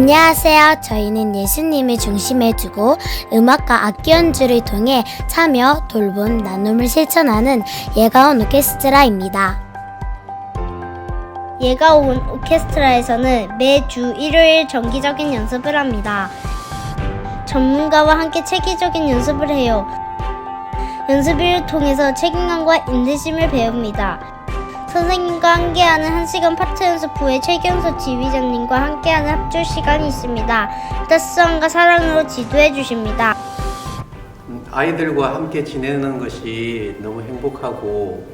안녕하세요. 저희는 예수님을 중심에 두고 음악과 악기 연주를 통해 참여, 돌봄, 나눔을 실천하는 예가온 오케스트라입니다. 예가온 오케스트라에서는 매주 일요일 정기적인 연습을 합니다. 전문가와 함께 체계적인 연습을 해요. 연습을 통해서 책임감과 인내심을 배웁니다. 선생님과 함께하는 1시간 파트 연습 후에 최경수 지휘자님과 함께하는 합주 시간이 있습니다. 따스함과 사랑으로 지도해 주십니다. 음, 아이들과 함께 지내는 것이 너무 행복하고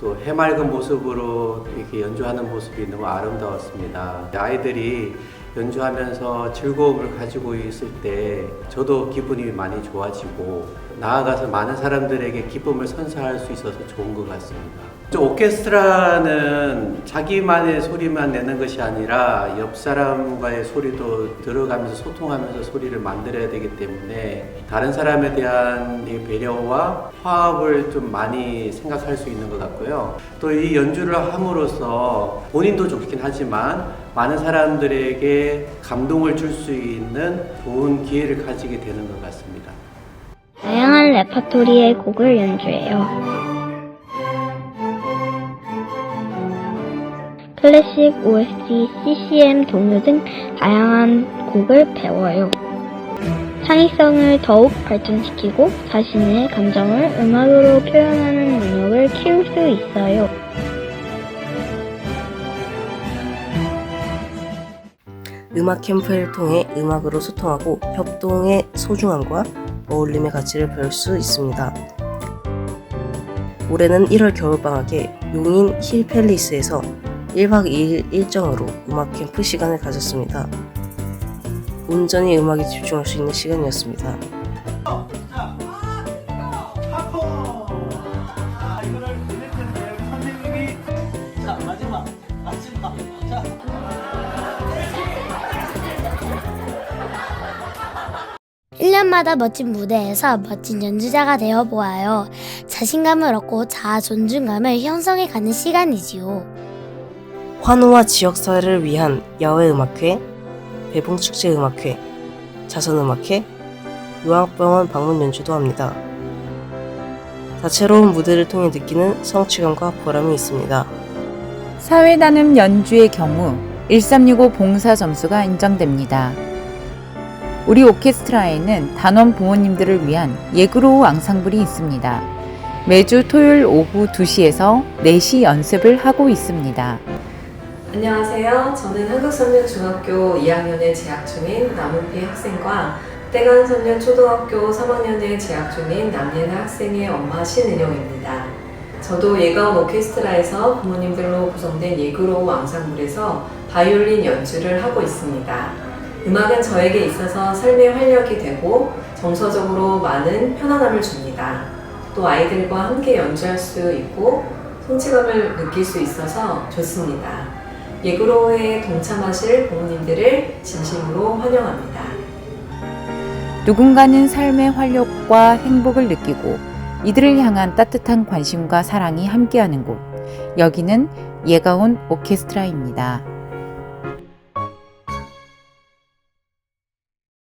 또 해맑은 모습으로 이렇게 연주하는 모습이 너무 아름다웠습니다. 아이들이 연주하면서 즐거움을 가지고 있을 때 저도 기분이 많이 좋아지고 나아가서 많은 사람들에게 기쁨을 선사할 수 있어서 좋은 것 같습니다. 저 오케스트라는 자기만의 소리만 내는 것이 아니라 옆 사람과의 소리도 들어가면서 소통하면서 소리를 만들어야 되기 때문에 다른 사람에 대한 이 배려와 화합을 좀 많이 생각할 수 있는 것 같고요. 또 이 연주를 함으로써 본인도 좋긴 하지만 많은 사람들에게 감동을 줄 수 있는 좋은 기회를 가지게 되는 것 같습니다. 다양한 레퍼토리의 곡을 연주해요. 클래식, OST, CCM, 동요 등 다양한 곡을 배워요. 창의성을 더욱 발전시키고 자신의 감정을 음악으로 표현하는 능력을 키울 수 있어요. 음악 캠프를 통해 음악으로 소통하고 협동의 소중함과 어울림의 가치를 배울 수 있습니다. 올해는 1월 겨울방학에 용인 힐팰리스에서 1박 2일 일정으로 음악 캠프 시간을 가졌습니다. 온전히 음악에 집중할 수 있는 시간이었습니다. 일 년마다 멋진 무대에서 멋진 연주자가 되어 보아요. 자신감을 얻고 자아 존중감을 형성해 가는 시간이지요. 환호와 지역사회를 위한 야외 음악회, 배봉축제 음악회, 자선 음악회, 요양병원 방문 연주도 합니다. 다채로운 무대를 통해 느끼는 성취감과 보람이 있습니다. 사회 나눔 연주의 경우 1365 봉사 점수가 인정됩니다. 우리 오케스트라에는 단원 부모님들을 위한 예그로우 앙상블이 있습니다. 매주 토요일 오후 2시에서 4시 연습을 하고 있습니다. 안녕하세요. 저는 한국선녀중학교 2학년에 재학 중인 남은비 학생과 땡안선녀 초등학교 3학년에 재학 중인 남예나 학생의 엄마 신은영입니다. 저도 예가온 오케스트라에서 부모님들로 구성된 예그로우 앙상블에서 바이올린 연주를 하고 있습니다. 음악은 저에게 있어서 삶의 활력이 되고 정서적으로 많은 편안함을 줍니다. 또 아이들과 함께 연주할 수 있고 성취감을 느낄 수 있어서 좋습니다. 예그로에 동참하실 부모님들을 진심으로 환영합니다. 누군가는 삶의 활력과 행복을 느끼고 이들을 향한 따뜻한 관심과 사랑이 함께하는 곳. 여기는 예가온 오케스트라입니다.